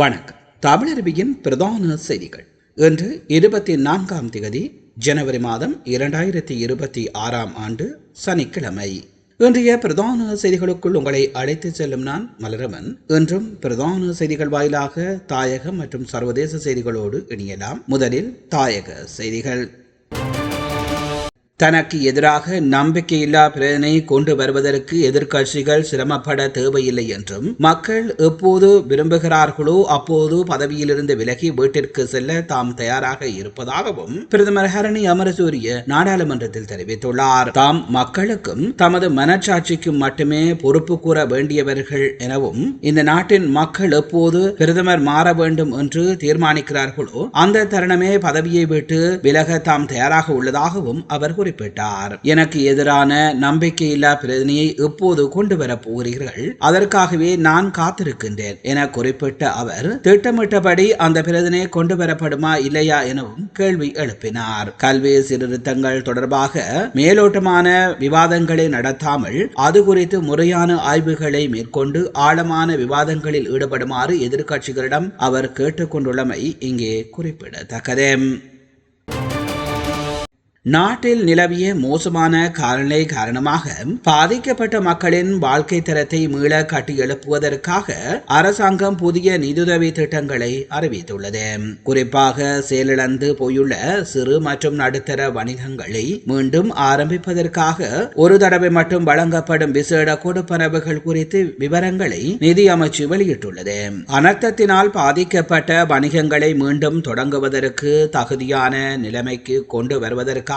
வணக்கம். தமிழருவியின் பிரதான செய்திகள். இன்று இருபத்தி நான்காம் தேதி ஜனவரி மாதம் இரண்டாயிரத்தி இருபத்தி ஆறாம் ஆண்டு சனிக்கிழமை. இன்றைய பிரதான செய்திகளுக்குள் உங்களை அழைத்து செல்லும் நான் மலரவன். இன்றும் பிரதான செய்திகள் வாயிலாக தாயக மற்றும் சர்வதேச செய்திகளோடு இணையலாம். முதலில் தாயக செய்திகள். தனக்கு எதிராக நம்பிக்கையில்லா பிரதனை கொண்டு வருவதற்கு எதிர்க்கட்சிகள் சிரமப்பட தேவையில்லை என்றும் மக்கள் எப்போது விரும்புகிறார்களோ அப்போது பதவியிலிருந்து விலகி வீட்டிற்கு செல்ல தாம் தயாராக இருப்பதாகவும் பிரதமர் ஹரணி அமரசூரிய நாடாளுமன்றத்தில் தெரிவித்துள்ளார். தாம் மக்களுக்கும் தமது மனச்சாட்சிக்கும் மட்டுமே பொறுப்பு கூற வேண்டியவர்கள் எனவும் இந்த நாட்டின் மக்கள் எப்போது பிரதமர் மாற வேண்டும் என்று தீர்மானிக்கிறார்களோ அந்த தருணமே பதவியை விட்டு விலக தாம் தயாராக உள்ளதாகவும் அவர் குறிப்பிட்டார் எனக்கு எதிரான நம்பிக்கையில்லா பிரதிநிதியை எப்போது கொண்டு வரப் போகிறீர்கள்? அதற்காகவே நான் காத்திருக்கின்றேன் என குறிப்பிட்ட அவர் திட்டமிட்டபடி அந்த பிரதினை கொண்டு வரப்படுமா இல்லையா எனவும் கேள்வி எழுப்பினார். கல்வி சீர்திருத்தங்கள் தொடர்பாக மேலோட்டமான விவாதங்களை நடத்தாமல் அது குறித்து முறையான ஆய்வுகளை மேற்கொண்டு ஆழமான விவாதங்களில் ஈடுபடுமாறு எதிர்க்கட்சிகளிடம் அவர் கேட்டுக்கொண்டுள்ளமை இங்கே குறிப்பிடத்தக்கது. நாட்டில் நிலவிய மோசமான காலநிலை காரணமாக பாதிக்கப்பட்ட மக்களின் வாழ்க்கை தரத்தை மீள கட்டி எழுப்புவதற்காக அரசாங்கம் புதிய நிதியுதவி திட்டங்களை அறிவித்துள்ளது. குறிப்பாக செயலிழந்து போயுள்ள சிறு மற்றும் நடுத்தர வணிகங்களை மீண்டும் ஆரம்பிப்பதற்காக ஒரு தடவை மட்டும் வழங்கப்படும் விசேட கொடுப்பனவுகள் குறித்து விவரங்களை நிதி அமைச்சு வெளியிட்டுள்ளது. அனர்த்தத்தினால் பாதிக்கப்பட்ட வணிகங்களை மீண்டும் தொடங்குவதற்கு தகுதியான நிலைமைக்கு கொண்டு வருவதற்காக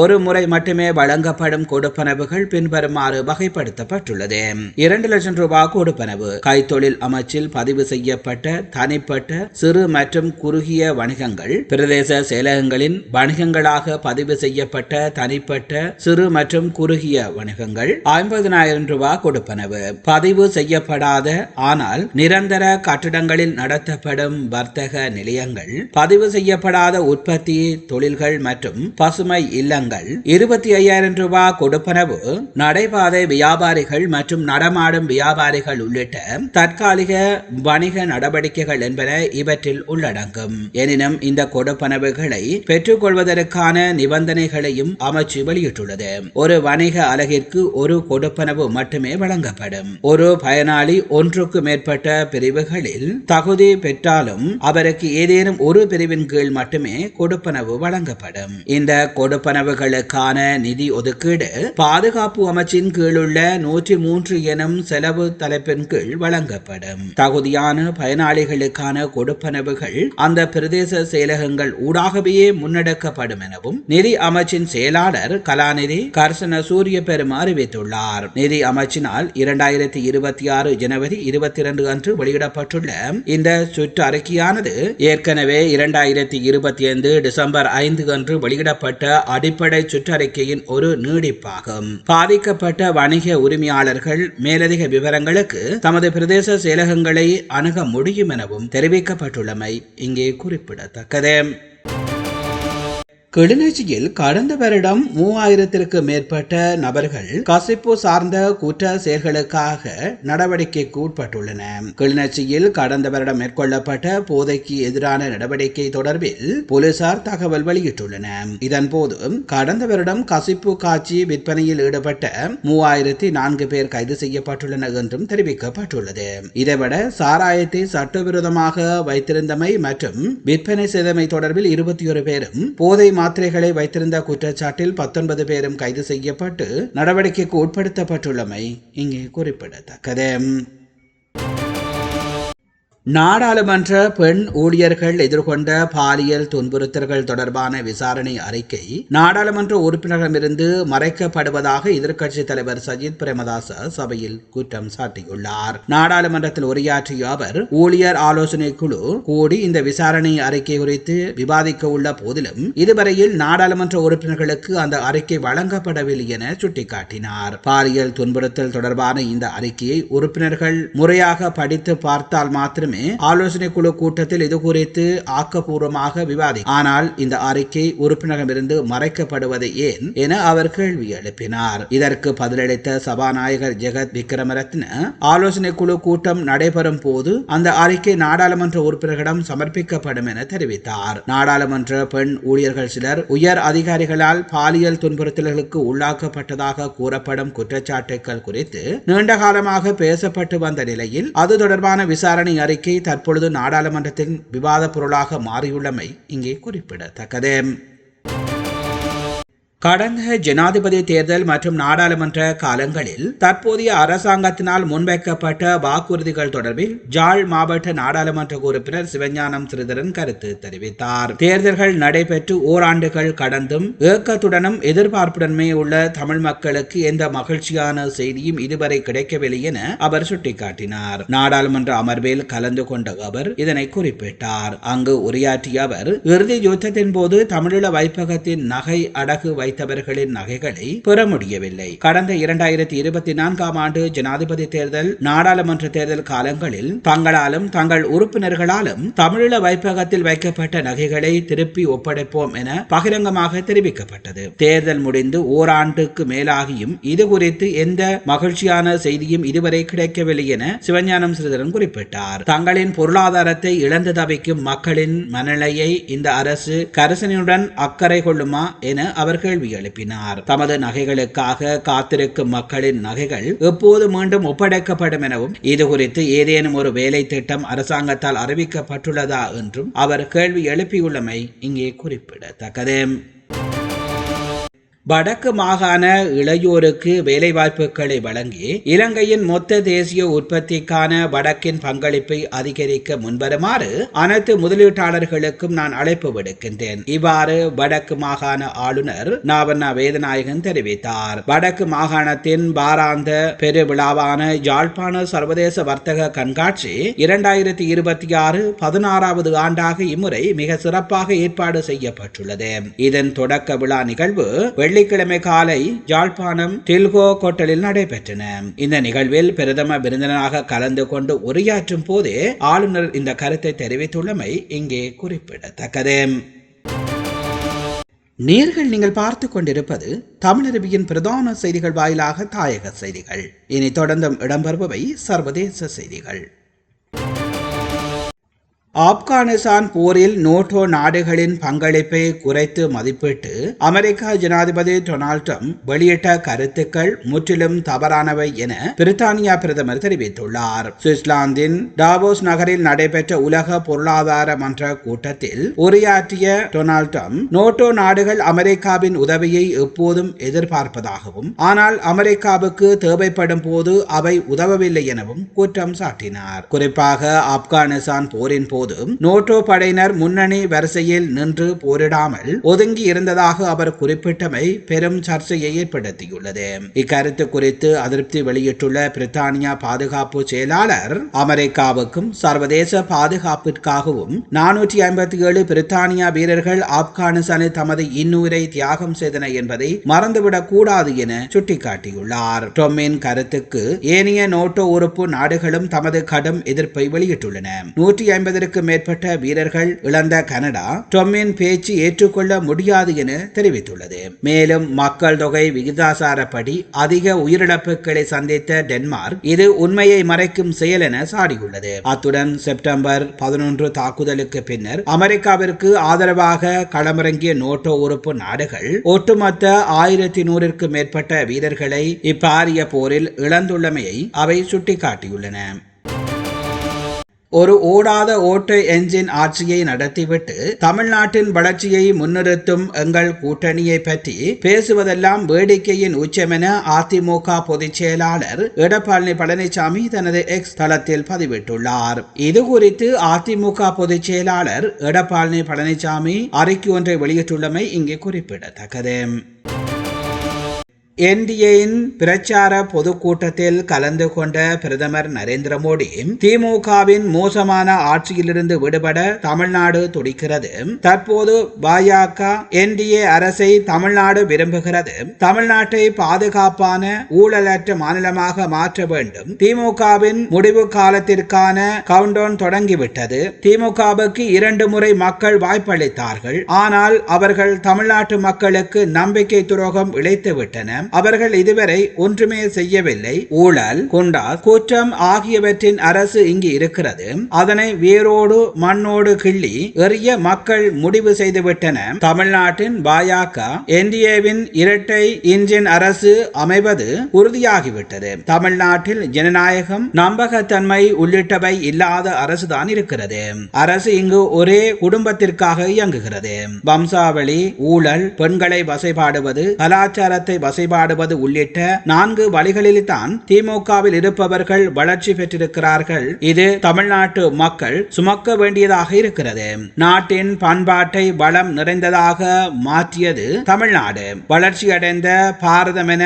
ஒரு முறை மட்டுமே வழங்கப்படும் கொடுப்பனவுகள் பின்வருமாறு வகைப்படுத்தப்பட்டுள்ளது. இரண்டு லட்சம் ரூபாய் கொடுப்பனவு. கைத்தொழில் அமைச்சில் பதிவு செய்யப்பட்ட தனிப்பட்ட சிறு மற்றும் குறுகிய வணிகங்கள் பிரதேச செயலகங்களின் வணிகங்களாக பதிவு செய்யப்பட்ட தனிப்பட்ட சிறு மற்றும் குறுகிய வணிகங்கள் ஐம்பதனாயிரம் ரூபாய் கொடுப்பனவு. பதிவு செய்யப்படாத ஆனால் நிரந்தர கட்டிடங்களில் நடத்தப்படும் வர்த்தக நிலையங்கள் பதிவு செய்யப்படாத உற்பத்தி தொழில்கள் மற்றும் பசுமை இல்லங்கள். இருபத்தி ஐயாயிரம் ரூபாய் கொடுப்பனவு நடைபாதை வியாபாரிகள் மற்றும் நடமாடும் வியாபாரிகள் உள்ளிட்ட தற்காலிக வணிக நடவடிக்கைகள் என்பன இவற்றில் உள்ளடங்கும். எனினும் இந்த கொடுப்பனவுகளை பெற்றுக்கொள்வதற்கான நிபந்தனைகளையும் அமைச்சு வெளியிட்டுள்ளது. ஒரு வணிக அலகிற்கு ஒரு கொடுப்பனவு மட்டுமே வழங்கப்படும். ஒரு பயனாளி ஒன்றுக்கு மேற்பட்ட பிரிவுகளில் தகுதி பெற்றாலும் அவருக்கு ஏதேனும் ஒரு பிரிவின் கீழ் மட்டுமே கொடுப்பனவு வழங்கப்படும். இந்த கொடுப்பனவுகளுக்கான நிதி ஒதுக்கீடு பாதுகாப்பு அமைச்சின் கீழுள்ள நூற்றி மூன்று எனும் செலவு தலைப்பின் கீழ் வழங்கப்படும். தகுதியான பயனாளிகளுக்கான கொடுப்பனவுகள் அந்த பிரதேச செயலகங்கள் ஊடாகவே முன்னெடுக்கப்படும் எனவும் நிதி அமைச்சின் செயலாளர் கலாநிதி கர்சன சூரிய பெரும் அறிவித்துள்ளார். நிதி அமைச்சினால் இரண்டாயிரத்தி இருபத்தி ஆறு ஜனவரி இருபத்தி இரண்டு அன்று வெளியிடப்பட்டுள்ள இந்த சுற்று அறிக்கையானது ஏற்கனவே இரண்டாயிரத்தி இருபத்தி ஐந்து டிசம்பர் ஐந்து அன்று வெளியிடப்பட்ட அடிப்படை சுற்றறிக்கையின் ஒரு நீடிப்பாகும். பாதிக்கப்பட்ட வணிக உரிமையாளர்கள் மேலதிக விவரங்களுக்கு தமது பிரதேச செயலகங்களை அணுக முடியும் எனவும் தெரிவிக்கப்பட்டுள்ளமை இங்கே குறிப்பிடத்தக்கது. கிளிநொச்சியில் கடந்த வருடம் மூவாயிரத்திற்கு மேற்பட்ட நபர்கள் கசிப்பு சார்ந்த குற்ற செயல்களுக்காக நடவடிக்கைக்கு உட்பட்டுள்ளன கிளிநொச்சியில் கடந்த வருடம் மேற்கொள்ளப்பட்ட போதைக்கு எதிரான நடவடிக்கை தொடர்பில் போலீசார் தகவல் வெளியிட்டுள்ளனர் இதன்போது கடந்த வருடம் கசிப்பு காட்சி விற்பனையில் ஈடுபட்ட மூவாயிரத்தி நான்கு பேர் கைது செய்யப்பட்டுள்ளனர் என்றும் தெரிவிக்கப்பட்டுள்ளது. இதைவிட சாராயத்தை சட்டவிரோதமாக வைத்திருந்தமை மற்றும் விற்பனை செய்தமை தொடர்பில் இருபத்தி ஒரு பேரும் போதை மாத்திரைகளை வைத்திருந்த குற்றச்சாட்டில் பத்தொன்பது பேரும் கைது செய்யப்பட்டு நடவடிக்கைக்கு உட்படுத்தப்பட்டுள்ளமை இங்கே குறிப்பிடத்தக்கது. நாடாளுமன்ற பெண் ஊழியர்கள் எதிர்கொண்ட பாலியல் துன்புறுத்தல்கள் தொடர்பான விசாரணை அறிக்கை நாடாளுமன்ற உறுப்பினரிடமிருந்து மறைக்கப்படுவதாக எதிர்க்கட்சித் தலைவர் சஜித் பிரேமதாச சபையில் குற்றம் சாட்டியுள்ளார். நாடாளுமன்றத்தில் உரையாற்றிய அவர் ஊழியர் ஆலோசனை குழு கூடி இந்த விசாரணை அறிக்கை குறித்து விவாதிக்க உள்ள போதிலும் இதுவரையில் நாடாளுமன்ற உறுப்பினர்களுக்கு அந்த அறிக்கை வழங்கப்படவில்லை என சுட்டிக்காட்டினார். பாலியல் துன்புறுத்தல் தொடர்பான இந்த அறிக்கையை உறுப்பினர்கள் முறையாக படித்து பார்த்தால் மாத்திரமே ஆலோசனை குழு கூட்டத்தில் இது குறித்து ஆக்கப்பூர்வமாக விவாதி ஆனால் இந்த அறிக்கை உறுப்பினரிடமிருந்து மறைக்கப்படுவது ஏன் என அவர் கேள்வி எழுப்பினார். இதற்கு பதிலளித்த சபாநாயகர் ஜெகத் விக்ரமரத்ன ஆலோசனை குழு கூட்டம் நடைபெறும் போது அந்த அறிக்கை நாடாளுமன்ற உறுப்பினர்களிடம் சமர்ப்பிக்கப்படும் என தெரிவித்தார். நாடாளுமன்ற பெண் ஊழியர்கள் சிலர் உயர் அதிகாரிகளால் பாலியல் துன்புறுத்தல்களுக்கு உள்ளாக்கப்பட்டதாக கூறப்படும் குற்றச்சாட்டுகள் குறித்து நீண்ட காலமாக பேசப்பட்டு வந்த நிலையில் அது தொடர்பான விசாரணை அறிக்கை தற்பொழுது நாடாளுமன்றத்தின் விவாத பொருளாக மாறியுள்ளமை இங்கே குறிப்பிடத்தக்கது. கடந்த ஜனாதிபதி தேர்தல் மற்றும் நாடாளுமன்ற காலங்களில் தற்போதைய அரசாங்கத்தினால் முன்வைக்கப்பட்ட வாக்குறுதிகள் தொடர்பில் ஜாழ் மாவட்ட நாடாளுமன்ற உறுப்பினர் சிவஞானம் சிறிதரன் கருத்து தெரிவித்தார். தேர்தல்கள் நடைபெற்று ஓராண்டுகள் கடந்தும் ஏக்கத்துடனும் எதிர்பார்ப்புடனுமே உள்ள தமிழ் மக்களுக்கு எந்த மகிழ்ச்சியான செய்தியும் இதுவரை கிடைக்கவில்லை என அவர் சுட்டிக்காட்டினார். நாடாளுமன்ற அமர்வில் கலந்து கொண்ட அவர் இதனை குறிப்பிட்டார். அங்கு உரையாற்றிய அவர் இறுதி யுத்தத்தின் போது தமிழீழ வைப்பகத்தின் நகை அடகு வைத்தவர்களின் நகைகளை பெற முடியவில்லை கடந்த இரண்டாயிரத்தி இருபத்தி நான்காம் ஆண்டு ஜனாதிபதி தேர்தல் நாடாளுமன்ற தேர்தல் காலங்களில் தங்களாலும் தங்கள் உறுப்பினர்களாலும் தமிழீழ வைப்பகத்தில் வைக்கப்பட்ட நகைகளை திருப்பி ஒப்படைப்போம் என பகிரங்கமாக தெரிவிக்கப்பட்டது. தேர்தல் முடிந்து ஓராண்டுக்கு மேலாகியும் இது குறித்து எந்த மகிழ்ச்சியான செய்தியும் இதுவரை கிடைக்கவில்லை என சிவஞானம் சிறிதரன் குறிப்பிட்டார். தங்களின் பொருளாதாரத்தை இழந்து தவிக்கும் மக்களின் மனநிலையை இந்த அரசு கரசனையுடன் அக்கறை கொள்ளுமா என அவர்கள் கேள்வி எழுப்பினார். தமது நகைகளுக்காக காத்திருக்கும் மக்களின் நகைகள் எப்போது மீண்டும் ஒப்படைக்கப்படும் எனவும் இது குறித்து ஏதேனும் ஒரு வேலை திட்டம் அரசாங்கத்தால் அறிவிக்கப்பட்டுள்ளதா என்றும் அவர் கேள்வி எழுப்பியுள்ளமை இங்கே குறிப்பிடத்தக்கது. வடக்கு மாகாண இளையோருக்கு வேலைவாய்ப்புகளை வழங்கி இலங்கையின் மொத்த தேசிய உற்பத்திக்கான வடக்கின் பங்களிப்பை அதிகரிக்க முன்வருமாறு அனைத்து முதலீட்டாளர்களுக்கும் நான் அழைப்பு விடுக்கின்றேன். இவ்வாறு வடக்கு மாகாண ஆளுநர் நாவண்ணா வேதநாயகன் தெரிவித்தார். வடக்கு மாகாணத்தின் பாராந்த பெருவிழாவான யாழ்ப்பாண சர்வதேச வர்த்தக கண்காட்சி இரண்டாயிரத்தி இருபத்தி ஆறு பதினாறாவது ஆண்டாக இம்முறை மிக சிறப்பாக ஏற்பாடு செய்யப்பட்டுள்ளது. இதன் தொடக்க விழா நிகழ்வு வெள்ளிக்கிழமை காலை யாழ்ப்பாணம் டில்கோ கோட்டலில் நடைபெற்றன. இந்த நிகழ்வில் பிரதம விருந்தினராக கலந்து கொண்டு உரையாற்றும் போதே ஆளுநர் இந்த கருத்தை தெரிவித்துள்ளமை இங்கே குறிப்பிடத்தக்கது. நேர்கள் நீங்கள் பார்த்து கொண்டிருப்பது தமிழருவியின் பிரதான செய்திகள் வாயிலாக தாயக செய்திகள். இனி தொடர்ந்தும் இடம்பெறுபவை சர்வதேச செய்திகள். ஆப்கானிஸ்தான் போரில் நோட்டோ நாடுகளின் பங்களிப்பை குறைத்து மதிப்பிட்டு அமெரிக்க ஜனாதிபதி டொனால்ட் ட்ரம்ப் வெளியிட்ட கருத்துக்கள் முற்றிலும் தவறானவை என பிரித்தானியா பிரதமர் தெரிவித்துள்ளார். சுவிட்சர்லாந்தின் டாவோஸ் நகரில் நடைபெற்ற உலக பொருளாதார மன்ற கூட்டத்தில் உரையாற்றிய டொனால்ட் ட்ரம்ப் நோட்டோ நாடுகள் அமெரிக்காவின் உதவியை எப்போதும் எதிர்பார்ப்பதாகவும் ஆனால் அமெரிக்காவுக்கு தேவைப்படும் போது அவை உதவவில்லை எனவும் குற்றம் சாட்டினார். குறிப்பாக ஆப்கானிஸ்தான் போரின் போது போது நோட்டோ படையினர் முன்னணி வரிசையில் நின்று போரிடாமல் ஒதுங்கி இருந்ததாக அவர் குறிப்பிட்டமை பெரும் சர்ச்சையை ஏற்படுத்தியுள்ளது. இக்கருத்து குறித்து அதிருப்தி வெளியிட்டுள்ள பிரித்தானியா பாதுகாப்பு செயலாளர் அமெரிக்காவுக்கும் சர்வதேச பாதுகாப்பிற்காகவும் நானூற்றி ஐம்பத்தி ஏழு பிரித்தானியா வீரர்கள் ஆப்கானிஸ்தானில் தமது இன்னுயிரை தியாகம் செய்தனர் என்பதை மறந்துவிடக் கூடாது என சுட்டிக்காட்டியுள்ளார். டொம்மின் கருத்துக்கு ஏனைய நோட்டோ உறுப்பு நாடுகளும் தமது கடும் எதிர்ப்பை வெளியிட்டுள்ளன. நூற்றி ஐம்பதற்கு ஆயிரத்திற்கும் மேற்பட்ட வீரர்கள் இழந்த கனடா டொம்மின் பேச்சு ஏற்றுக்கொள்ள முடியாது என தெரிவித்துள்ளது. மேலும் மக்கள் தொகை விகிதாசாரப்படி அதிக உயிரிழப்புகளை சந்தித்த டென்மார்க் இது உண்மையை மறைக்கும் செயல் என சாடியுள்ளது. அத்துடன் செப்டம்பர் பதினொன்று தாக்குதலுக்கு பின்னர் அமெரிக்காவிற்கு ஆதரவாக களமிறங்கிய நோட்டோ உறுப்பு நாடுகள் ஒட்டுமொத்த ஆயிரத்தி நூறிற்கும் மேற்பட்ட வீரர்களை இப்பாரிய போரில் இழந்துள்ளமையை அவை சுட்டிக்காட்டியுள்ளன. ஒரு ஓடாத ஓட்டு என்ஜின் ஆட்சியை நடத்திவிட்டு தமிழ்நாட்டின் வளர்ச்சியை முன்னிறுத்தும் எங்கள் கூட்டணியை பற்றி பேசுவதெல்லாம் வேடிக்கையின் உச்சமென அதிமுக பொதுச் செயலாளர் எடப்பாடி பழனிசாமி தனது எக்ஸ் தளத்தில் பதிவிட்டுள்ளார். இது குறித்து அதிமுக பொதுச் செயலாளர் எடப்பாடி பழனிசாமி அறிக்கை ஒன்றை வெளியிட்டுள்ளமை இங்கே குறிப்பிடத்தக்கது. என்டிஏயின் பிரச்சார பொதுக்கூட்டத்தில் கலந்து கொண்ட பிரதமர் நரேந்திர மோடி திமுகவின் மோசமான ஆட்சியிலிருந்து விடுபட தமிழ்நாடு துடிக்கிறது. தற்போது பாஜக என்டிஏ அரசை தமிழ்நாடு விரும்புகிறது. தமிழ்நாட்டை பாதுகாப்பான ஊழலற்ற மாநிலமாக மாற்ற வேண்டும். திமுகவின் முடிவு காலத்திற்கான கவுண்டவுன் தொடங்கிவிட்டது. திமுகவுக்கு இரண்டு முறை மக்கள் வாய்ப்பளித்தார்கள். ஆனால் அவர்கள் தமிழ்நாட்டு மக்களுக்கு நம்பிக்கை துரோகம் இழைத்து விட்டன அவர்கள் இதுவரை ஒன்றுமே செய்யவில்லை. ஊழல் குண்டா குற்றம் ஆகியவற்றின் அரசு இங்கு இருக்கிறது. அதனை வேரோடு மண்ணோடு கிள்ளி எறிய மக்கள் முடிவு செய்துவிட்டன. தமிழ்நாட்டின் பாஜக என்டிஏவின் இரட்டை இன்ஜின் அரசு அமைவது உறுதியாகிவிட்டது. தமிழ்நாட்டில் ஜனநாயகம் நம்பகத்தன்மை உள்ளிட்டவை இல்லாத அரசுதான் இருக்கிறது. அரசு இங்கு ஒரே குடும்பத்திற்காக இயங்குகிறது. வம்சாவளி ஊழல் பெண்களை வசைபாடுவது கலாச்சாரத்தை வசை வழிபாடுவது உள்ளிட்ட நான்கு வழிகளில் தான் திமுகவில் இருப்பவர்கள் வளர்ச்சி பெற்றிருக்கிறார்கள். இது தமிழ்நாட்டு மக்கள் சுமக்க வேண்டியதாக இருக்கிறது. நாட்டின் பண்பாட்டை வளம் நிறைந்ததாக மாற்றியது தமிழ்நாடு. வளர்ச்சி அடைந்த பாரதம் என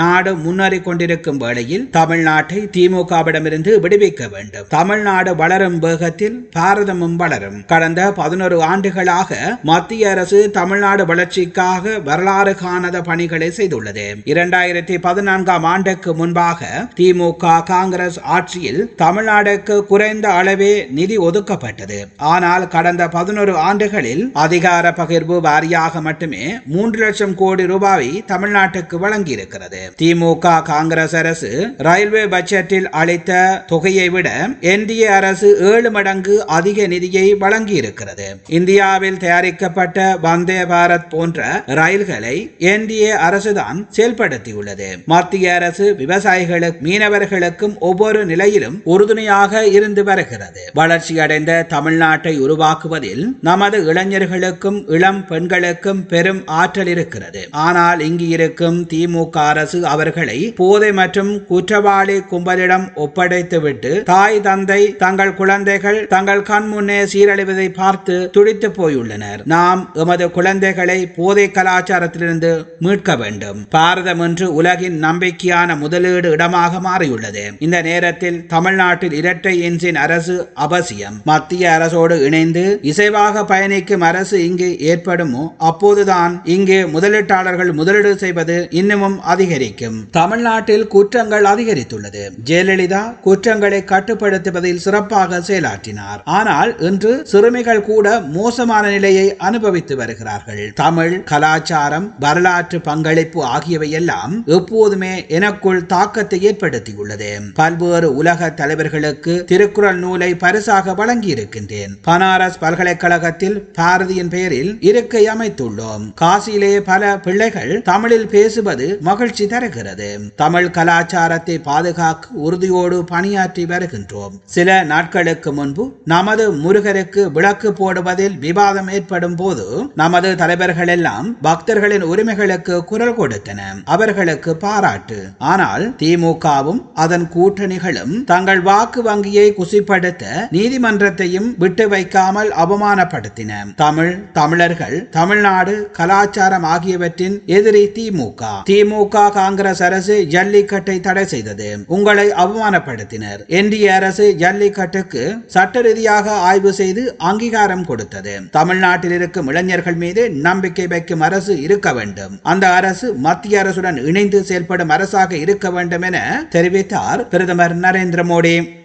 நாடு முன்னேறி கொண்டிருக்கும் வேளையில் தமிழ்நாட்டை திமுகவிடமிருந்து விடுவிக்க வேண்டும். தமிழ்நாடு வளரும் வேகத்தில் பாரதமும் வளரும். கடந்த பதினோரு ஆண்டுகளாக மத்திய அரசு தமிழ்நாடு வளர்ச்சிக்காக வரலாறு காணாத பணிகளை செய்துள்ளது. இரண்டாயிரத்தி பதினான்காம் ஆண்டுக்கு முன்பாக திமுக காங்கிரஸ் ஆட்சியில் தமிழ்நாடுக்கு குறைந்த அளவே நிதி ஒதுக்கப்பட்டது. ஆனால் கடந்த பதினோரு ஆண்டுகளில் அதிகார பகிர்வு வாரியாக மட்டுமே மூன்று லட்சம் கோடி ரூபாய் தமிழ்நாட்டுக்கு வழங்கியிருக்கிறது. திமுக காங்கிரஸ் அரசு ரயில்வே பட்ஜெட்டில் அளித்த தொகையை விட என்டிஏ அரசு ஏழு மடங்கு அதிக நிதியை வழங்கியிருக்கிறது. இந்தியாவில் தயாரிக்கப்பட்ட வந்தே பாரத் போன்ற ரயில்களை என்டிஏ அரசுதான் செயல்படுத்தியுள்ளது. மத்திய அரசு விவசாயிகளுக்கு மீனவர்களுக்கும் ஒவ்வொரு நிலையிலும் உறுதுணையாக இருந்து வருகிறது. வளர்ச்சி அடைந்த தமிழ்நாட்டை உருவாக்குவதில் நமது இளைஞர்களுக்கும் இளம் பெண்களுக்கும் பெரும் ஆற்றல் இருக்கிறது. ஆனால் இங்கு இருக்கும் திமுக அரசு அவர்களை போதை மற்றும் குற்றவாளி கும்பலிடம் ஒப்படைத்துவிட்டு தாய் தந்தை தங்கள் குழந்தைகள் தங்கள் கண் முன்னே சீரழிவதை பார்த்து துடித்து போயுள்ளனர். நாம் எமது குழந்தைகளை போதை கலாச்சாரத்திலிருந்து மீட்க வேண்டும். பாரதம் என்று உலகின் நம்பிக்கையான முதலீடு இடமாக மாறியுள்ளது. இந்த நேரத்தில் தமிழ்நாட்டில் இரட்டை என்ஜின் அரசு அவசியம். மத்திய அரசோடு இணைந்து இசைவாக பயணிக்கும் அரசு இங்கு ஏற்படுமோ? அப்போதுதான் இங்கு முதலீட்டாளர்கள் முதலீடு செய்வது இன்னமும் அதிகரிக்கும். தமிழ்நாட்டில் குற்றங்கள் அதிகரித்துள்ளது. ஜெயலலிதா குற்றங்களை கட்டுப்படுத்துவதில் சிறப்பாக செயலாற்றினார். ஆனால் இன்று சிறுமிகள் கூட மோசமான நிலையை அனுபவித்து வருகிறார்கள். தமிழ் கலாச்சாரம் வரலாற்று பங்களிப்பு ஆகிய ஆகியவை எல்லாம் எப்போதுமே எனக்குள் தாக்கத்தை ஏற்படுத்தியுள்ளது. பல்வேறு உலக தலைவர்களுக்கு திருக்குறள் நூலை பரிசாக வழங்கி இருக்கின்றேன் பனாரஸ் பல்கலைக்கழகத்தில் பாரதியின் பெயரில் இருக்கை அமைத்துள்ளோம். காசியிலே பல பிள்ளைகள் தமிழில் பேசுவது மகிழ்ச்சி தருகிறது. தமிழ் கலாச்சாரத்தை பாதுகாக்க உறுதியோடு பணியாற்றி வருகின்றோம். சில நாட்களுக்கு முன்பு நமது முருகருக்கு விளக்கு போடுவதில் விவாதம் ஏற்படும் போது நமது தலைவர்கள் எல்லாம் பக்தர்களின் உரிமைகளுக்கு குரல் கொடுத்தன அவர்களுக்கு பாராட்டு. ஆனால் திமுகவும் அதன் கூட்டணிகளும் தங்கள் வாக்கு வங்கியை குசிப்படுத்த நீதிமன்றத்தையும் விட்டு வைக்காமல் அவமானப்படுத்தின. தமிழ் தமிழர்கள் தமிழ்நாடு கலாச்சாரம் ஆகியவற்றின் எதிரி திமுக. திமுக காங்கிரஸ் அரசு ஜல்லிக்கட்டை தடை செய்தது. உங்களை அவமானப்படுத்தினர். என்டிஏ அரசு ஜல்லிக்கட்டுக்கு சட்ட ரீதியாக ஆய்வு செய்து அங்கீகாரம் கொடுத்தது. தமிழ்நாட்டில் இருக்கும் இளைஞர்கள் மீது நம்பிக்கை வைக்கும் அரசு இருக்க வேண்டும். அந்த அரசு மத்திய அரசுடன் இணைந்து செயல்படும் அரசாக இருக்க வேண்டும் என தெரிவித்தார் பிரதமர் நரேந்திர மோடி.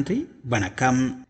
நன்றி வணக்கம்.